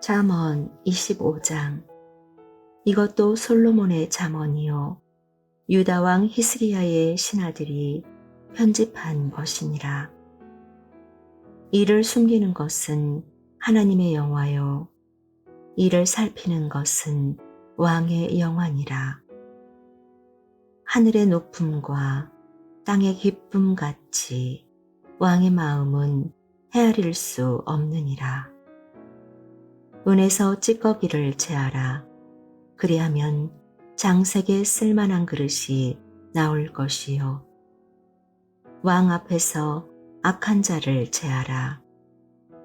잠언 25장 이것도 솔로몬의 잠언이요 유다 왕 히스기야의 신하들이 편집한 것이니라. 이를 숨기는 것은 하나님의 영화요 이를 살피는 것은 왕의 영화니라. 하늘의 높음과 땅의 기쁨 같이 왕의 마음은 헤아릴 수 없느니라. 은에서 찌꺼기를 제하라. 그리하면 장색에 쓸만한 그릇이 나올 것이요. 왕 앞에서 악한 자를 제하라.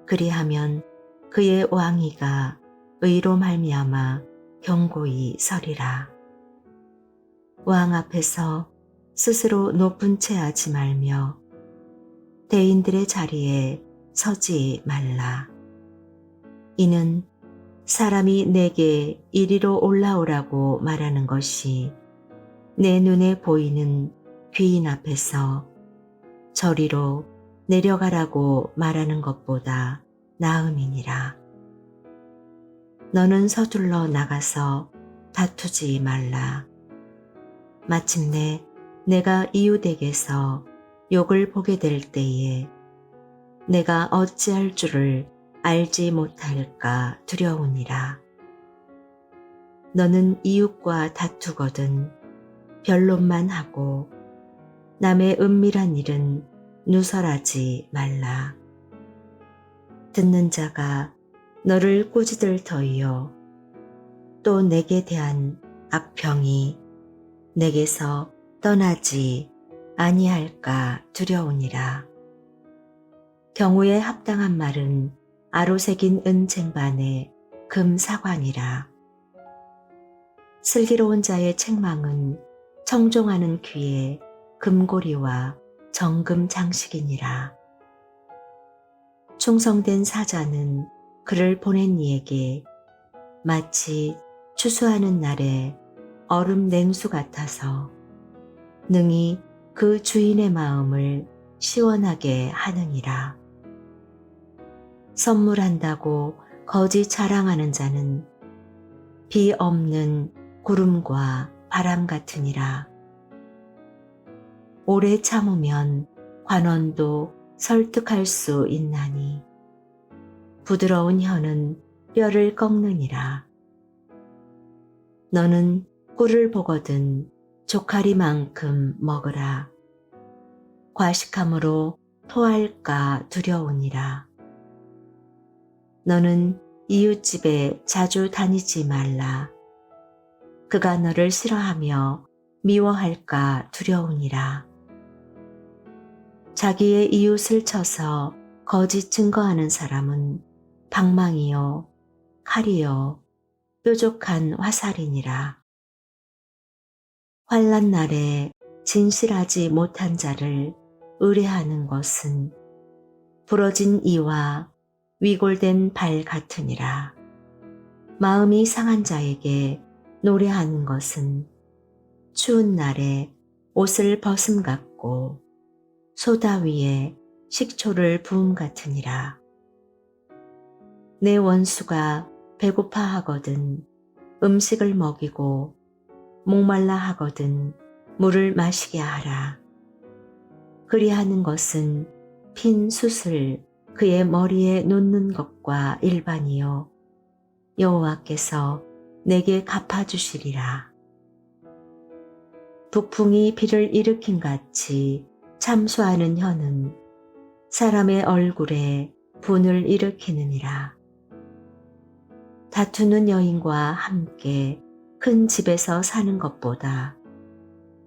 그리하면 그의 왕위가 의로 말미암아 경고히 서리라. 왕 앞에서 스스로 높은 채 하지 말며 대인들의 자리에 서지 말라. 이는 사람이 내게 이리로 올라오라고 말하는 것이 내 눈에 보이는 귀인 앞에서 저리로 내려가라고 말하는 것보다 나음이니라. 너는 서둘러 나가서 다투지 말라. 마침내 내가 이웃에게서 욕을 보게 될 때에 내가 어찌할 줄을 알지 못할까 두려우니라. 너는 이웃과 다투거든 변론만 하고 남의 은밀한 일은 누설하지 말라. 듣는 자가 너를 꼬지들 터이요. 또 내게 대한 악평이 내게서 떠나지 아니할까 두려우니라. 경우에 합당한 말은 아로새긴 은쟁반에 금사관이라. 슬기로운 자의 책망은 청종하는 귀에 금고리와 정금 장식이니라. 충성된 사자는 그를 보낸 이에게 마치 추수하는 날에 얼음 냉수 같아서 능히 그 주인의 마음을 시원하게 하느니라. 선물한다고 거짓 자랑하는 자는 비 없는 구름과 바람 같으니라. 오래 참으면 관원도 설득할 수 있나니 부드러운 혀는 뼈를 꺾느니라. 너는 꿀을 보거든 조카리만큼 먹으라. 과식함으로 토할까 두려우니라. 너는 이웃집에 자주 다니지 말라. 그가 너를 싫어하며 미워할까 두려우니라. 자기의 이웃을 쳐서 거짓 증거하는 사람은 방망이요, 칼이요, 뾰족한 화살이니라. 환란 날에 진실하지 못한 자를 의뢰하는 것은 부러진 이와 위골된 발 같으니라. 마음이 상한 자에게 노래하는 것은 추운 날에 옷을 벗음 같고 소다 위에 식초를 부음 같으니라. 내 원수가 배고파 하거든 음식을 먹이고 목말라 하거든 물을 마시게 하라. 그리하는 것은 핀 숯을 그의 머리에 놓는 것과 일반이요 여호와께서 내게 갚아주시리라. 북풍이 비를 일으킨 같이 참수하는 혀는 사람의 얼굴에 분을 일으키느니라. 다투는 여인과 함께 큰 집에서 사는 것보다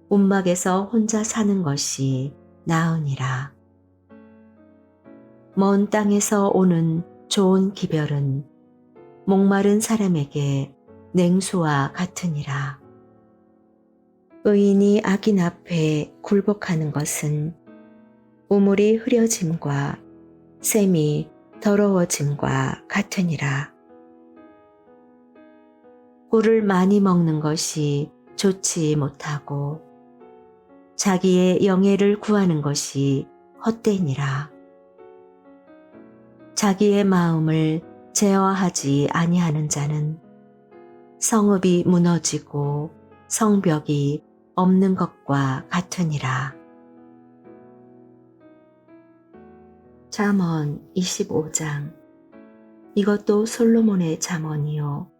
움막에서 혼자 사는 것이 나으니라. 먼 땅에서 오는 좋은 기별은 목마른 사람에게 냉수와 같으니라. 의인이 악인 앞에 굴복하는 것은 우물이 흐려짐과 샘이 더러워짐과 같으니라. 꿀을 많이 먹는 것이 좋지 못하고 자기의 영예를 구하는 것이 헛되니라. 자기의 마음을 제어하지 아니하는 자는 성읍이 무너지고 성벽이 없는 것과 같으니라. 잠언 25장 이것도 솔로몬의 잠언이요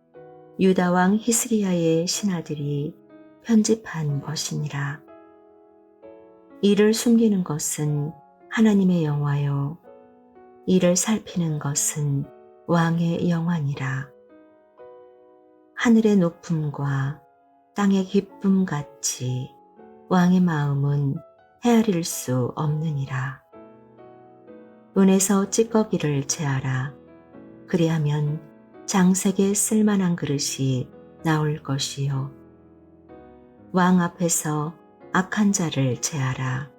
유다 왕 히스기야의 신하들이 편집한 것이니라. 이를 숨기는 것은 하나님의 영화요 이를 살피는 것은 왕의 영화니라. 하늘의 높음과 땅의 기쁨 같이 왕의 마음은 헤아릴 수 없느니라. 은에서 찌꺼기를 제하라. 그리하면 장색에 쓸만한 그릇이 나올 것이요. 왕 앞에서 악한 자를 제하라.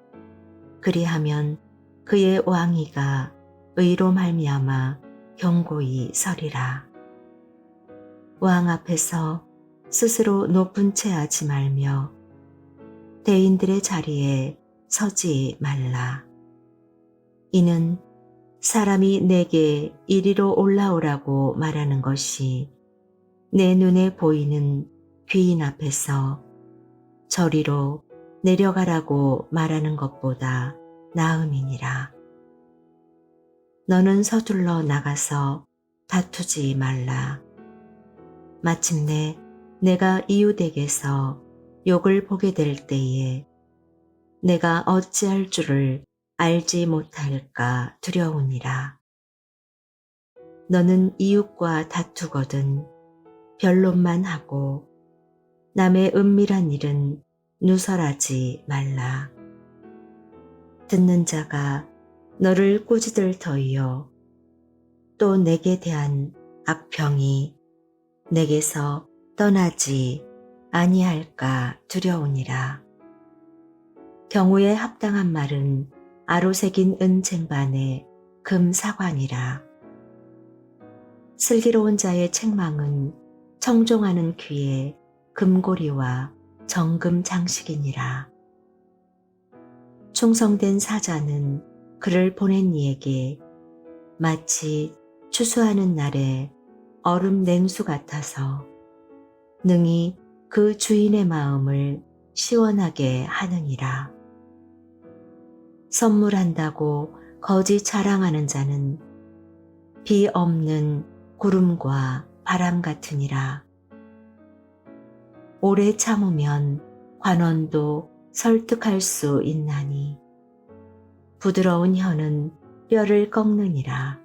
그리하면 그의 왕위가 의로 말미암아 경고히 서리라. 왕 앞에서 스스로 높은 채 하지 말며 대인들의 자리에 서지 말라. 이는 사람이 내게 이리로 올라오라고 말하는 것이 내 눈에 보이는 귀인 앞에서 저리로 내려가라고 말하는 것보다 나음이니라. 너는 서둘러 나가서 다투지 말라. 마침내 내가 이웃에게서 욕을 보게 될 때에 내가 어찌할 줄을 알지 못할까 두려우니라. 너는 이웃과 다투거든 변론만 하고 남의 은밀한 일은 누설하지 말라. 듣는 자가 너를 꾸짖을 터이요. 또 내게 대한 악평이 내게서 떠나지 아니할까 두려우니라. 경우에 합당한 말은 아로새긴 은쟁반에 금사관이라. 슬기로운 자의 책망은 청종하는 귀에 금고리와 정금 장식이니라. 충성된 사자는 그를 보낸 이에게 마치 추수하는 날에 얼음 냉수 같아서 능히 그 주인의 마음을 시원하게 하느니라. 선물한다고 거짓 자랑하는 자는 비 없는 구름과 바람 같으니라. 오래 참으면 관원도 설득할 수 있나니 부드러운 혀는 뼈를 꺾느니라.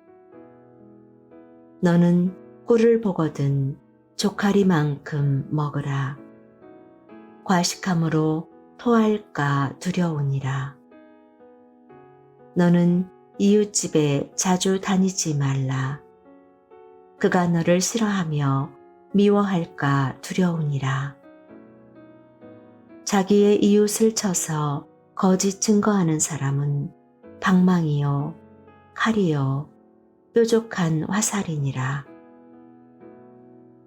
너는 꿀을 보거든 조카리만큼 먹으라. 과식함으로 토할까 두려우니라. 너는 이웃집에 자주 다니지 말라. 그가 너를 싫어하며 미워할까 두려우니라. 자기의 이웃을 쳐서 거짓 증거하는 사람은 방망이요, 칼이요, 뾰족한 화살이니라.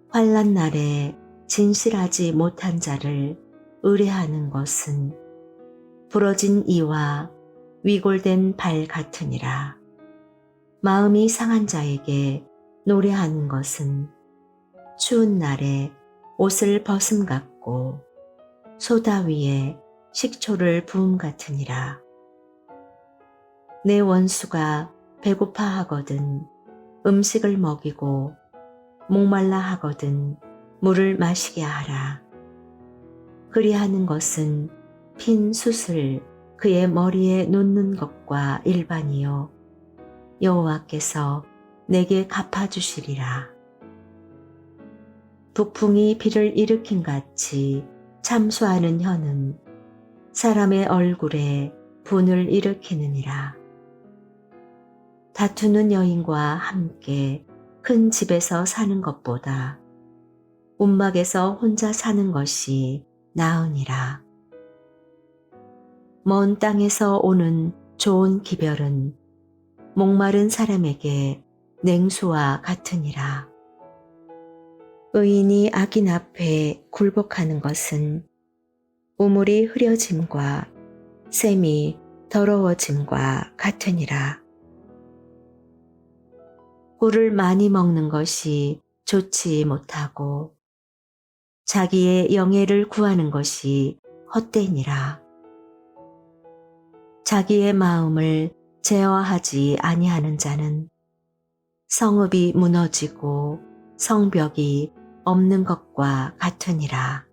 환란 날에 진실하지 못한 자를 의뢰하는 것은 부러진 이와 위골된 발 같으니라. 마음이 상한 자에게 노래하는 것은 추운 날에 옷을 벗음 같고 소다 위에 식초를 부음 같으니라. 내 원수가 배고파 하거든 음식을 먹이고 목말라 하거든 물을 마시게 하라. 그리하는 것은 핀 숯을 그의 머리에 놓는 것과 일반이요. 여호와께서 내게 갚아주시리라. 북풍이 비를 일으킨 같이 참수하는 혀는 사람의 얼굴에 분을 일으키느니라. 다투는 여인과 함께 큰 집에서 사는 것보다 움막에서 혼자 사는 것이 나으니라. 먼 땅에서 오는 좋은 기별은 목마른 사람에게 냉수와 같으니라. 의인이 악인 앞에 굴복하는 것은 우물이 흐려짐과 샘이 더러워짐과 같으니라. 꿀을 많이 먹는 것이 좋지 못하고 자기의 영예를 구하는 것이 헛되니라. 자기의 마음을 제어하지 아니하는 자는 성읍이 무너지고 성벽이 없는 것과 같으니라.